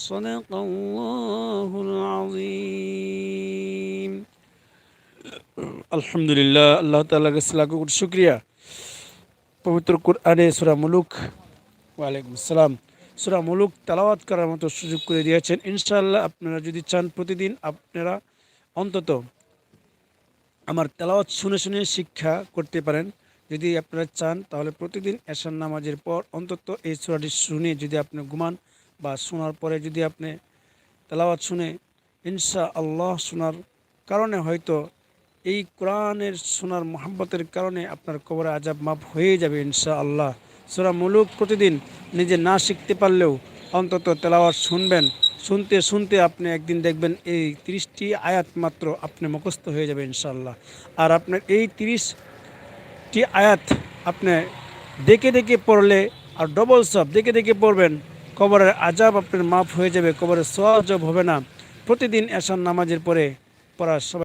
صدق الله العظيم আলহামদুলিল্লাহ আল্লাহ তাআলার কাছে লাখ কোটি শুকরিয়া পবিত্র কোরআনে সূরা মুলুক ওয়ালাইকুম আসসালাম সূরা মুলুক তেলাওয়াত করার মতো সুযোগ করে দিয়েছেন ইনশাআল্লাহ আপনারা যদি চান প্রতিদিন আপনারা অন্তত আমার তেলাওয়াত শুনে শুনে শিক্ষা করতে পারেন যদি আপনারা চান তাহলে প্রতিদিন এশার নামাজের পর অন্তত এই সূরাটি শুনে যদি আপনি ঘুমান বা শোনার পরে যদি আপনি তেলাওয়াত শুনে ইনশা আল্লাহ শোনার কারণে হয়তো এই কোরআনের শোনার মোহাব্বতের কারণে আপনার কবরে আজাব মাপ হয়ে যাবে ইনশা আল্লাহ সুরা মুলুক প্রতিদিন নিজে না শিখতে পারলেও অন্তত তেলাওয়াত শুনবেন। শুনতে শুনতে আপনি একদিন দেখবেন এই তিরিশটি আয়াত মাত্র আপনি মুখস্থ হয়ে যাবে ইনশাআল্লাহ। আর আপনার এই তিরিশটি আয়াত আপনি দেখে দেখে পড়লে আর ডবল সব দেখে দেখে পড়বেন। কবরের আজাব আপনার মাফ হয়ে যাবে, কবরের সওয়াব হবে না। প্রতিদিন এসান নামাজের পরে পড়া সবাই